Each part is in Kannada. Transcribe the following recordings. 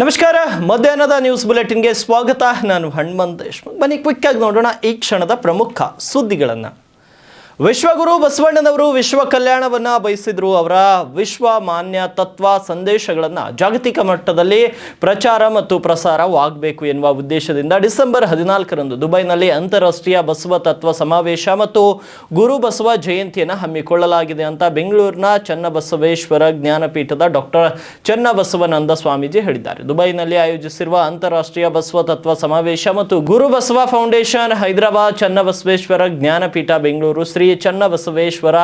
ನಮಸ್ಕಾರ, ಮಧ್ಯಾಹ್ನದ ನ್ಯೂಸ್ ಬುಲೆಟಿನ್ಗೆ ಸ್ವಾಗತ. ನಾನು ಹನುಮಂತ್ ದೇಶ್ಮುಖ್. ಬನ್ನಿ ಕ್ವಿಕ್ ಆಗಿ ನೋಡೋಣ ಈ ಕ್ಷಣದ ಪ್ರಮುಖ ಸುದ್ದಿಗಳನ್ನು. ವಿಶ್ವಗುರು ಬಸವಣ್ಣನವರು ವಿಶ್ವ ಕಲ್ಯಾಣವನ್ನ ಬಯಸಿದ್ರು. ಅವರ ವಿಶ್ವ ಮಾನ್ಯ ತತ್ವ ಸಂದೇಶಗಳನ್ನು ಜಾಗತಿಕ ಮಟ್ಟದಲ್ಲಿ ಪ್ರಚಾರ ಮತ್ತು ಪ್ರಸಾರವಾಗಬೇಕು ಎನ್ನುವ ಉದ್ದೇಶದಿಂದ ಡಿಸೆಂಬರ್ ಹದಿನಾಲ್ಕರಂದು ದುಬೈನಲ್ಲಿ ಅಂತಾರಾಷ್ಟ್ರೀಯ ಬಸವ ತತ್ವ ಸಮಾವೇಶ ಮತ್ತು ಗುರು ಬಸವ ಜಯಂತಿಯನ್ನು ಹಮ್ಮಿಕೊಳ್ಳಲಾಗಿದೆ ಅಂತ ಬೆಂಗಳೂರಿನ ಚನ್ನಬಸವೇಶ್ವರ ಜ್ಞಾನಪೀಠದ ಡಾಕ್ಟರ್ ಚನ್ನಬಸವನಂದ ಸ್ವಾಮೀಜಿ ಹೇಳಿದ್ದಾರೆ. ದುಬೈನಲ್ಲಿ ಆಯೋಜಿಸಿರುವ ಅಂತಾರಾಷ್ಟ್ರೀಯ ಬಸವ ತತ್ವ ಸಮಾವೇಶ ಮತ್ತು ಗುರು ಬಸವ ಫೌಂಡೇಶನ್ ಹೈದರಾಬಾದ್ ಚನ್ನಬಸವೇಶ್ವರ ಜ್ಞಾನಪೀಠ ಬೆಂಗಳೂರು ಶ್ರೀ ಚನ್ನಬಸವೇಶ್ವರ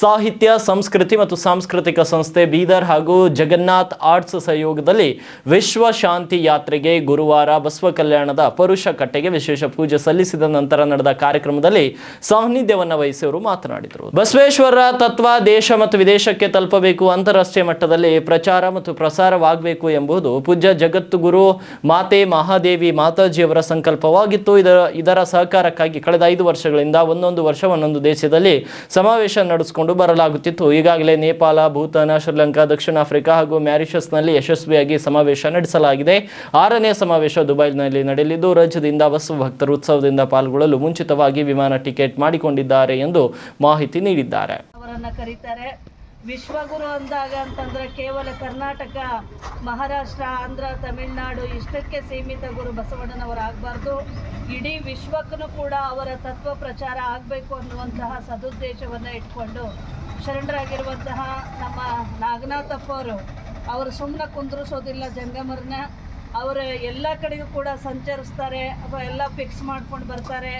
ಸಾಹಿತ್ಯ, ಸಂಸ್ಕೃತಿ ಮತ್ತು ಸಾಂಸ್ಕೃತಿಕ ಸಂಸ್ಥೆ ಬೀದರ್ ಹಾಗೂ ಜಗನ್ನಾಥ್ ಆರ್ಟ್ಸ್ ಸಹಯೋಗದಲ್ಲಿ ವಿಶ್ವ ಶಾಂತಿ ಯಾತ್ರೆಗೆ ಗುರುವಾರ ಬಸವ ಕಲ್ಯಾಣದ ಪರುಷ ಕಟ್ಟೆಗೆ ವಿಶೇಷ ಪೂಜೆ ಸಲ್ಲಿಸಿದ ನಂತರ ನಡೆದ ಕಾರ್ಯಕ್ರಮದಲ್ಲಿ ಸಾನ್ನಿಧ್ಯವನ್ನು ವಹಿಸಿ ಅವರು ಮಾತನಾಡಿದರು. ಬಸವೇಶ್ವರ ತತ್ವ ದೇಶ ಮತ್ತು ವಿದೇಶಕ್ಕೆ ತಲುಪಬೇಕು, ಅಂತಾರಾಷ್ಟ್ರೀಯ ಮಟ್ಟದಲ್ಲಿ ಪ್ರಚಾರ ಮತ್ತು ಪ್ರಸಾರವಾಗಬೇಕು ಎಂಬುದು ಪೂಜ್ಯ ಜಗದ್ಗುರು ಮಾತೆ ಮಹಾದೇವಿ ಮಾತಾಜಿಯವರ ಸಂಕಲ್ಪವಾಗಿತ್ತು. ಇದರ ಇದರ ಸಹಕಾರಕ್ಕಾಗಿ ಕಳೆದ ಐದು ವರ್ಷಗಳಿಂದ ಒಂದೊಂದು ವರ್ಷ ಒಂದೊಂದು ದೇಶದಲ್ಲಿ ಸಮಾವೇಶ ನಡೆಸಿಕೊಂಡು ಬರಲಾಗುತ್ತಿತ್ತು. ಈಗಾಗಲೇ ನೇಪಾಳ, ಭೂತಾನ, ಶ್ರೀಲಂಕಾ, ದಕ್ಷಿಣ ಆಫ್ರಿಕಾ ಹಾಗೂ ಮ್ಯಾರಿಷಸ್ನಲ್ಲಿ ಯಶಸ್ವಿಯಾಗಿ ಸಮಾವೇಶ ನಡೆಸಲಾಗಿದೆ. ಆರನೇ ಸಮಾವೇಶ ದುಬೈನಲ್ಲಿ ನಡೆಯಲಿದ್ದು ರಾಜ್ಯದಿಂದ ಬಸವ ಭಕ್ತರು ಉತ್ಸವದಿಂದ ಪಾಲ್ಗೊಳ್ಳಲು ಮುಂಚಿತವಾಗಿ ವಿಮಾನ ಟಿಕೆಟ್ ಮಾಡಿಕೊಂಡಿದ್ದಾರೆ ಎಂದು ಮಾಹಿತಿ ನೀಡಿದ್ದಾರೆ. ವಿಶ್ವಗುರು ಅಂದಾಗ ಅಂತಂದ್ರೆ ಕೇವಲ ಕರ್ನಾಟಕ, ಮಹಾರಾಷ್ಟ್ರ, ಆಂಧ್ರ, ತಮಿಳುನಾಡು ಇಷ್ಟಕ್ಕೆ ಸೀಮಿತ ಗುರು ಬಸವಣ್ಣನವರಾಗಬಾರ್ದು ಇಡೀ ವಿಶ್ವಕ್ಕೂ ಕೂಡ ಅವರ ತತ್ವ ಪ್ರಚಾರ ಆಗಬೇಕು ಅನ್ನುವಂತಹ ಸದುದ್ದೇಶವನ್ನು ಇಟ್ಕೊಂಡು ಶರಣರಾಗಿರುವಂತಹ ನಮ್ಮ ನಾಗನಾಥಪ್ಪ ಅವರು ಅವರು ಸುಮ್ಮನೆ ಕುಂದ್ರಿಸೋದಿಲ್ಲ ಜಂಗಮರನ್ನ ಅವರ ಎಲ್ಲ ಕಡೆಗೂ ಕೂಡ ಸಂಚರಿಸ್ತಾರೆ, ಅಥವಾ ಎಲ್ಲ ಫಿಕ್ಸ್ ಮಾಡ್ಕೊಂಡು ಬರ್ತಾರೆ.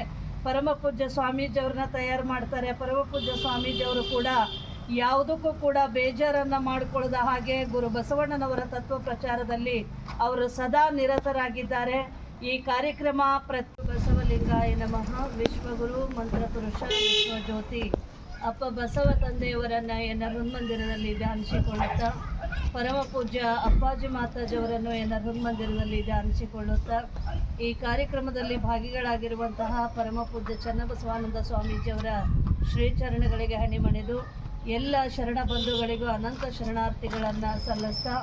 ಪರಮ ಪೂಜ್ಯ ಸ್ವಾಮೀಜಿಯವ್ರನ್ನ ತಯಾರು ಮಾಡ್ತಾರೆ. ಪರಮ ಪೂಜ್ಯ ಸ್ವಾಮೀಜಿಯವರು ಕೂಡ ಯಾವುದಕ್ಕೂ ಕೂಡ ಬೇಜಾರನ್ನು ಮಾಡಿಕೊಳ್ಳದ ಹಾಗೆ ಗುರು ಬಸವಣ್ಣನವರ ತತ್ವ ಪ್ರಚಾರದಲ್ಲಿ ಅವರು ಸದಾ ನಿರತರಾಗಿದ್ದಾರೆ. ಈ ಕಾರ್ಯಕ್ರಮ ಪ್ರತಿ ಬಸವಲಿಂಗಾಯ ನಮಃ. ವಿಶ್ವಗುರು ಮಂತ್ರಪುರುಷ ವಿಶ್ವಜ್ಯೋತಿ ಅಪ್ಪ ಬಸವ ತಂದೆಯವರನ್ನ ಎನ್ನ ಹೃನ್ಮಂದಿರದಲ್ಲಿ ಧ್ಯಾನಿಸಿಕೊಳ್ಳುತ್ತಾ, ಪರಮ ಪೂಜ್ಯ ಅಪ್ಪಾಜಿ ಮಾತಾಜಿಯವರನ್ನು ಎನ್ನ ಹೃನ್ಮಂದಿರದಲ್ಲಿ ಧ್ಯಾನಿಸಿಕೊಳ್ಳುತ್ತಾ, ಈ ಕಾರ್ಯಕ್ರಮದಲ್ಲಿ ಭಾಗಿಗಳಾಗಿರುವಂತಹ ಪರಮ ಪೂಜ್ಯ ಚನ್ನಬಸವಾನಂದ ಸ್ವಾಮೀಜಿಯವರ ಶ್ರೀಚರಣಗಳಿಗೆ ಹಣಿಮಣಿದು ಎಲ್ಲ ಶರಣ ಬಂಧುಗಳಿಗೂ ಅನಂತ ಶರಣಾರ್ಥಿಗಳನ್ನು ಸಲ್ಲಿಸ್ತಾ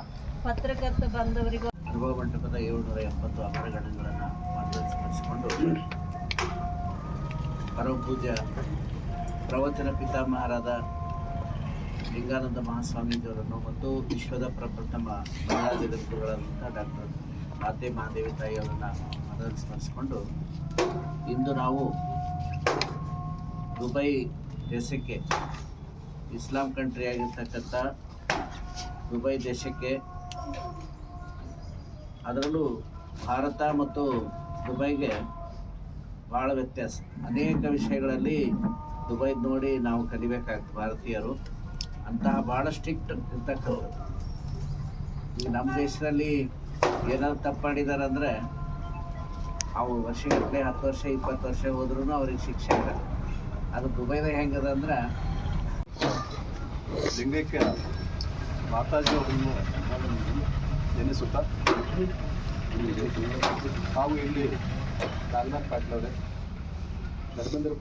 ಪತ್ರಕರ್ತ ಬಾಂಧವರಿಗೂ ಅನುಭವ ಮಂಟಪದ ಏಳ್ನೂರ ಎಪ್ಪತ್ತು ಅಪರಗಣಗಳನ್ನು ಸ್ಮರಿಸಿಕೊಂಡು ಪರಮ ಪೂಜ್ಯ ಪ್ರವಚನ ಪಿತಾಮಹರಾದ ಲಿಂಗಾನಂದ ಮಹಾಸ್ವಾಮೀಜಿಯವರನ್ನು ಮತ್ತು ವಿಶ್ವದ ಪ್ರಪ್ರಥಮ ಮಹಿಳಾ ಜಗದ್ಗುರುಗಳಾದಂಥ ಡಾಕ್ಟರ್ ಮಾತೆ ಮಹಾದೇವಿ ತಾಯಿಯವರನ್ನು ಮನದಲ್ಲಿ ಸ್ಮರಿಸಿಕೊಂಡು ಇಂದು ನಾವು ದುಬೈ ದೇಶಕ್ಕೆ ಇಸ್ಲಾಂ ಕಂಟ್ರಿ ಆಗಿರ್ತಕ್ಕಂಥ ದುಬೈ ದೇಶಕ್ಕೆ, ಅದರಲ್ಲೂ ಭಾರತ ಮತ್ತು ದುಬೈಗೆ ಭಾಳ ವ್ಯತ್ಯಾಸ. ಅನೇಕ ವಿಷಯಗಳಲ್ಲಿ ದುಬೈ ನೋಡಿ ನಾವು ಕಲಿಬೇಕಾಗ್ತದೆ ಭಾರತೀಯರು. ಅಂತಹ ಭಾಳ ಸ್ಟ್ರಿಕ್ಟ್ ಇರ್ತಕ್ಕಂಥದ್ದು. ಈಗ ನಮ್ಮ ದೇಶದಲ್ಲಿ ಏನಾದ್ರು ತಪ್ಪು ಮಾಡಿದ್ದಾರೆ ಅಂದರೆ, ಅವು ವರ್ಷಗಟ್ಟಲೆ ಹತ್ತು ವರ್ಷ, ಇಪ್ಪತ್ತು ವರ್ಷ ಹೋದ್ರೂ ಅವ್ರಿಗೆ ಶಿಕ್ಷೆ ಅದು ದುಬೈದಾಗ ಹೆಂಗದ ಅಂದ್ರೆ ಲಿಂಗೈಕ್ಯ ಮಾತಾಜಿ ಅವರನ್ನು ನೆನೆಸುತ್ತಾ ಹಾಗೂ ಇಲ್ಲಿ ನಾಗನಾಥ್ ಪಾಟೀಲ್ ಅವರೇ. ಧರ್ಮೇಂದ್ರ